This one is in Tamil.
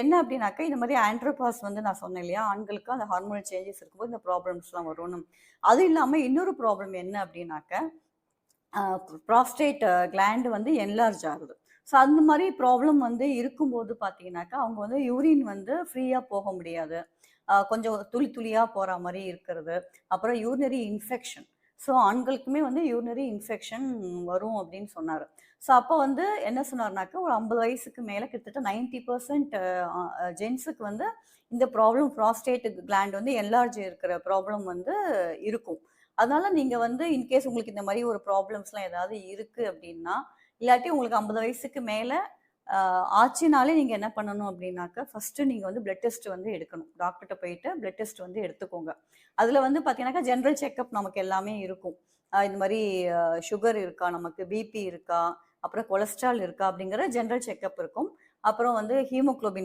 என்ன அப்படின்னாக்கா இந்த மாதிரி ஆண்ட்ரோபாஸ் வந்து நான் சொன்னேன் இல்லையா? ஆண்களுக்கு அந்த ஹார்மோனல் சேஞ்சஸ் இருக்கும்போது இந்த ப்ராப்ளம்ஸ்லாம் வரும்னு அது இல்லாமல் இன்னொரு ப்ராப்ளம் என்ன அப்படின்னாக்க ப்ராஸ்டேட் கிளாண்டு வந்து என்லார்ஜ் ஆகுது. ஸோ அந்த மாதிரி ப்ராப்ளம் வந்து இருக்கும்போது பார்த்தீங்கன்னாக்கா அவங்க வந்து யூரின் வந்து ஃப்ரீயாக போக முடியாது. கொஞ்சம் துளி துளியாக போகிற மாதிரி இருக்கிறது. அப்புறம் யூரினரி இன்ஃபெக்ஷன் ஸோ ஆண்களுக்குமே வந்து யூரினரி இன்ஃபெக்ஷன் வரும் அப்படின்னு சொன்னார். ஸோ அப்போ வந்து என்ன சொன்னார்னாக்கா ஒரு ஐம்பது வயசுக்கு மேலே கிட்டத்தட்ட நைன்டி பர்சன்ட் ஜென்ஸுக்கு வந்து இந்த ப்ராப்ளம் ப்ராஸ்டேட் கிளாண்ட் வந்து என்லார்ஜ் இருக்கிற ப்ராப்ளம் வந்து இருக்கும். அதனால நீங்கள் வந்து இன்கேஸ் உங்களுக்கு இந்த மாதிரி ஒரு ப்ராப்ளம்ஸ்லாம் ஏதாவது இருக்குது அப்படின்னா இல்லாட்டி உங்களுக்கு ஐம்பது வயசுக்கு மேலே ஆச்சுனாலே நீங்கள் என்ன பண்ணணும் அப்படின்னாக்கா ஃபஸ்ட்டு நீங்கள் வந்து பிளட் டெஸ்ட் வந்து எடுக்கணும். டாக்டர்கிட்ட போயிட்டு பிளட் டெஸ்ட் வந்து எடுத்துக்கோங்க. அதில் வந்து பார்த்தீங்கன்னாக்கா ஜென்ரல் செக்கப் நமக்கு எல்லாமே இருக்கும். இந்த மாதிரி சுகர் இருக்கா நமக்கு பிபி இருக்கா அப்புறம் கொலஸ்ட்ரால் இருக்கா அப்படிங்கிற ஜென்ரல் செக்கப் இருக்கும். அப்புறம் வந்து ஹீமோக்ளோபின்